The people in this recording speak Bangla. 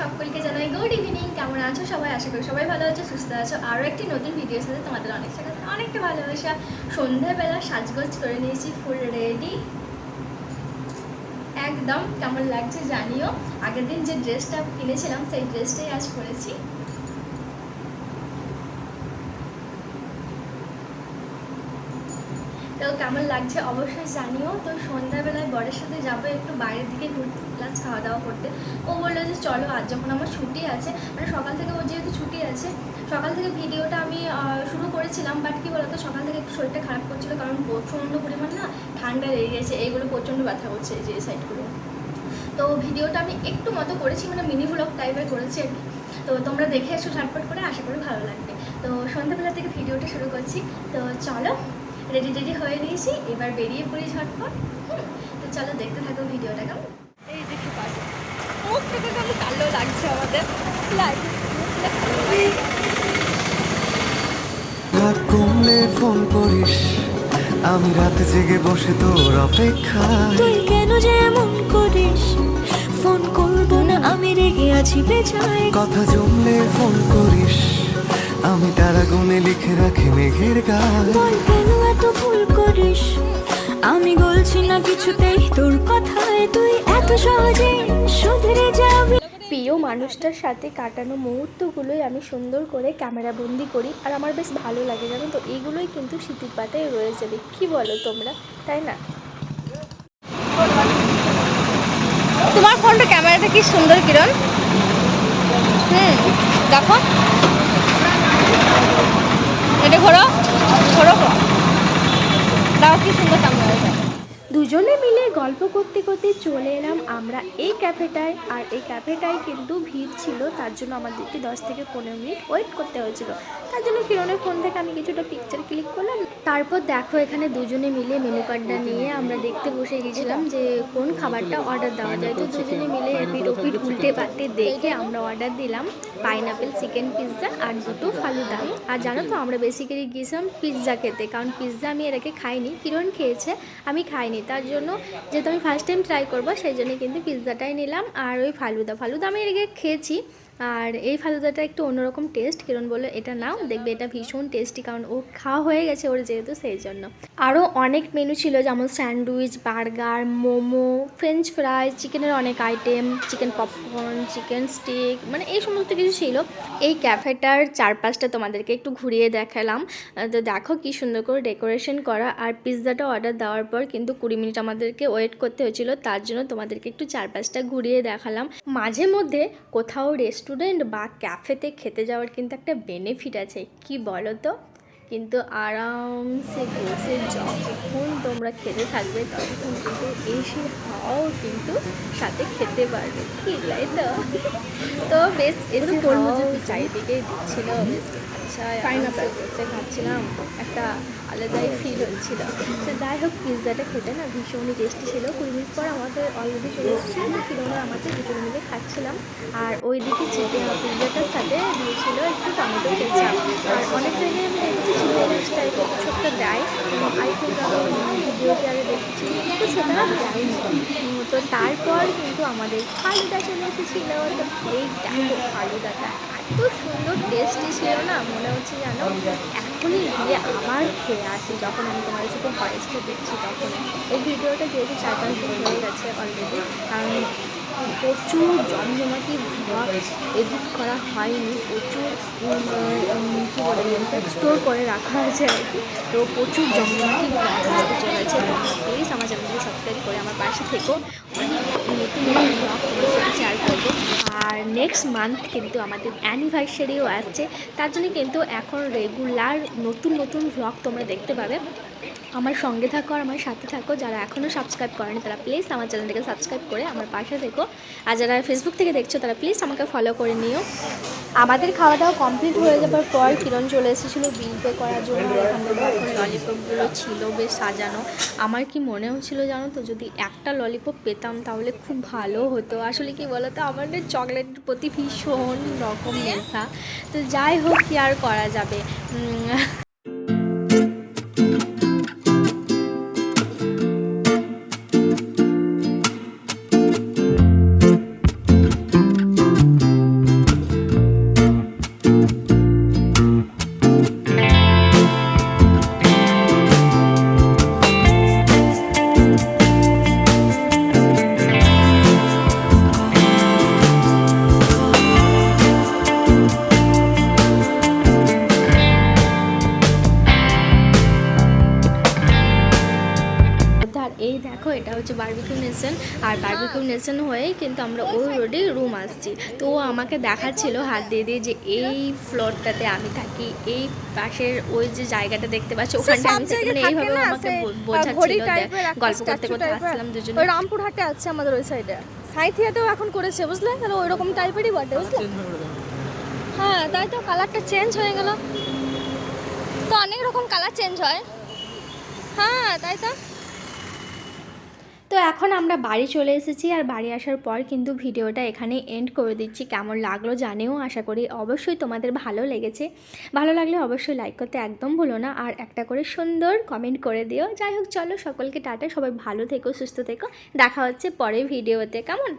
সকলকে জানাই গুড ইভিনিং কেমন আছো সবাই? আশা করি সবাই ভালো আছো, সুস্থ আছো। আরও একটি নতুন ভিডিওর সাথে তোমাদের অনেক সাথে অনেকটা ভালোবাসা। সন্ধ্যাবেলা সাজগোজ করে নিয়েছি ফুল রেডি একদম কেমন লাগছে জানিও। আগের দিন যে ড্রেসটা কিনেছিলাম, সেই ড্রেসটাই আজ পরেছি। তো কেমন লাগছে অবশ্যই জানিও। তো সন্ধ্যাবেলায় বরের সাথে যাব একটু বাইরের দিকে ঘুরতে। প্লাস খাওয়া দাওয়া করতে। ও বলল যে চলো, আজ যখন আমার ছুটি আছে মানে সকাল থেকে ওর যেহেতু ছুটি আছে, সকাল থেকে ভিডিওটা আমি শুরু করেছিলাম বাট কি বলতো, সকাল থেকে একটু শরীরটা খারাপ করছিল, কারণ প্রচণ্ড পরিমাণ না ঠান্ডা লেগে গেছে, এইগুলো প্রচণ্ড ব্যথা করছে যে সাইডগুলো তো ভিডিওটা আমি একটু মতো করেছি মানে মিনি ব্লগ টাইপের করেছি আর তো তোমরা দেখে এসো ঝটপট করে, আশা করি ভালো লাগবে। তো সন্ধ্যাবেলা থেকে ভিডিওটা শুরু করছি। তো চলো রেডি রেডি হয়ে নিয়েছি এবার বেরিয়ে পড়ি ঝটপট। তো চলো দেখতে থাকো ভিডিওটা কেমন? এই দেখতে পাচ্ছি মুখটা কেমন কালো লাগছে আমাদের। রাত কমলে ফোন করিস আমি রাত জেগে বসে তোর অপেক্ষা তুই কেন যে এমন করিস? ফোন করব না আমি রেগে আছি বেজায় কথা জমলে ফোন করিস আমি তারা গুনে লিখে রাখি মেঘের বল কেন না কিছুতেই তোর কথায় তুই এত সহজে শুধরে যাবি। প্রিয় মানুষটার সাথে কাটানো মুহূর্তগুলোই আমি সুন্দর করে ক্যামেরা বন্দি করি আর আমার বেশ ভালো লাগে জানো তো? এইগুলোই কিন্তু স্মৃতির পাতায় রয়ে যাবে। কি বলো তোমরা? তাই না? তোমার ফোনটা ক্যামেরাটা কি সুন্দর কিরণ? হুম দেখো। এটা ঘোরো ঘোরো দাও কি সুন্দর ক্যামেরা দুজনে মিলে গল্প করতে করতে চলে এলাম আমরা এই ক্যাফেটায় আর এই ক্যাফেটায় কিন্তু ভিড় ছিল, তার জন্য আমাদেরকে দশ থেকে পনেরো মিনিট ওয়েট করতে হয়েছিল। তার জন্য কিরণের ফোন থেকে আমি কিছুটা পিকচার ক্লিক করলাম। তারপর দেখো এখানে দুজনে মিলে মেনু কার্ডটা নিয়ে আমরা দেখতে বসে গেছিলাম যে কোন খাবারটা অর্ডার দেওয়া যায়। তো দুজনে মিলে এপিট ওপিট উল্টে পাল্টে দেখে আমরা অর্ডার দিলাম পাইনাপেল চিকেন পিৎজা আর দুটো ফালুদা আর জানো তো আমরা বেসিক্যালি গিয়েছিলাম পিৎজা খেতে, কারণ পিৎজা আমি এর আগে খাইনি। কিরণ খেয়েছে, আমি খাইনি। তার জন্য যেহেতু আমি ফার্স্ট টাইম ট্রাই করব, সেই জন্য কিন্তু পিৎজাটাই নিলাম। আর ওই ফালুদা ফালুদা আমি এদিকে খেয়েছি। আর এই ফালুদাটা একটু অন্যরকম টেস্ট কিরণ বলল এটা নাও, দেখবে এটা ভীষণ টেস্টি কারণ ও খাওয়া হয়ে গেছে ওর যেহেতু, সেই জন্য। আরও অনেক মেনু ছিল, যেমন sandwich burger momo french fry চিকেনের অনেক item chicken popcorn chicken stick মানে এই সমস্ত কিছু ছিল। এই ক্যাফেটার চারপাশটা তোমাদেরকে একটু ঘুরিয়ে দেখালাম। তো দেখো কি সুন্দর করে ডেকোরেশন করা। আর পিৎজাটা অর্ডার দেওয়ার পর কিন্তু কুড়ি মিনিট আমাদেরকে ওয়েট করতে হয়েছিল, তার জন্য তোমাদেরকে একটু চারপাশটা ঘুরিয়ে দেখালাম। মাঝে মধ্যে কোথাও রেস্টুরেন্ট বা ক্যাফেতে খেতে যাওয়ার কিন্তু একটা বেনিফিট আছে, কি বলো তো কিন্তু আরামসে বসে যখন তোমরা খেতে থাকবে ততক্ষণ কিন্তু এসি হাওয়াও কিন্তু সাথে খেতে পারবে। কি তাই তো? তো বেশ এসি চারিদিকেই দিচ্ছিল। বেশ আচ্ছা বসে খাচ্ছিলাম একটা আলাদাই ফিল হচ্ছিল। তো যাই হোক পিৎজাটা খেতে না ভীষণই টেস্টি ছিল। কুড়ি মিনিট পর আমাদের অলরেডি চলে এসেছিল কিলোমিটার আমাদের দুজন মিলে খাচ্ছিলাম। আর ওইদিকে চিকেন পিৎজাটার সাথে দিয়েছিল একটু টমেটো কেচাপ। আর অনেক জায়গায় আমি টাইপের দেয় সেটা তো তারপর কিন্তু আমাদের ফালুদা চলে এসেছিল তো এই দেখো ফালুদাটা এত সুন্দর টেস্টি ছিল না, মনে হচ্ছে যেন এখনই গিয়ে আবার খেয়ে আসি, যখন আমি তোমাদের সাথে ভয়েসটা দেখছি তখন এই ভিডিওটা যেহেতু চার পাঁচ দিন হয়ে গেছে অলরেডি কারণ প্রচুর জমজমাটি এডিট করা হয়নি, প্রচুর কী বলে স্টোর করে রাখা আছে আর কি। তো প্রচুর জমজমাটি আসতে চলেছে প্লিজ আমার চ্যানেলকে সাবস্ক্রাইব করে আমার পাশে থেকো। অনেক নতুন নতুন শেয়ার করব। আর নেক্সট মান্থ কিন্তু আমাদের অ্যানিভার্সারিও আসছে। তার জন্য কিন্তু এখন রেগুলার নতুন নতুন ব্লগ তোমরা দেখতে পাবে। আমার সঙ্গে থাকো আর আমার সাথে থাকো। যারা এখনও সাবস্ক্রাইব করেনি, তারা প্লিজ আমার চ্যানেলটাকে সাবস্ক্রাইব করে আমার পাশে থেকো। আর যারা ফেসবুক থেকে দেখছ, তারা প্লিজ আমাকে ফলো করে নিও। আমাদের খাওয়া দাওয়া কমপ্লিট হয়ে যাবার পর কিরণ চলে এসেছিল বিল পে করার জন্য। ললিপপগুলো ছিল বেশ সাজানো। আমার কি মনে হচ্ছিল জানো তো, যদি একটা ললিপপ পেতাম তাহলে খুব ভালো হতো। আসলে কি বলতো, আমার না চকলেটের প্রতি ভীষণ রকম নেশা। তো যাই হোক, কি আর করা যাবে? নেশন আর বারবিকিউ নেশন হয়েই কিন্তু আমরা ওই রোডে রুম আসছি। তো ও আমাকে দেখাচ্ছিল হাত দিয়ে দিয়ে যে এই ফ্লোরটাতে আমি থাকি এই পাশের ওই যে জায়গাটা দেখতে পাচ্ছি ওখানটা আমি মানে এইভাবে আমাকে বোঝাচ্ছিল গল্প করতে করতে আসলাম দুজনে। ওই রামপুরহাটে আছে আমাদের ওই সাইডে সাইথিয়াতেও এখন করেছে বুঝলে? তাহলে ওই রকম টাইপেরই বটে বুঝলে? হ্যাঁ তাই তো কালারটা চেঞ্জ হয়ে গেল। তো অনেক রকম কালার চেঞ্জ হয়। হ্যাঁ তাই তো? তো এখন আমরা বাড়ি চলে এসেছি আর বাড়ি আসার পর কিন্তু ভিডিওটা এখানে এন্ড করে দিচ্ছি। কেমন লাগল জানেও। আশা করি অবশ্যই তোমাদের ভালো লেগেছে। ভালো লাগলে অবশ্যই লাইক করতে একদম ভুলো না। আর একটা করে সুন্দর কমেন্ট করে দিও। যাই হোক, চলো সকলকে টাটা। সবাই ভালো থেকো, সুস্থ থেকো। দেখা হচ্ছে পরে ভিডিওতে কেমন?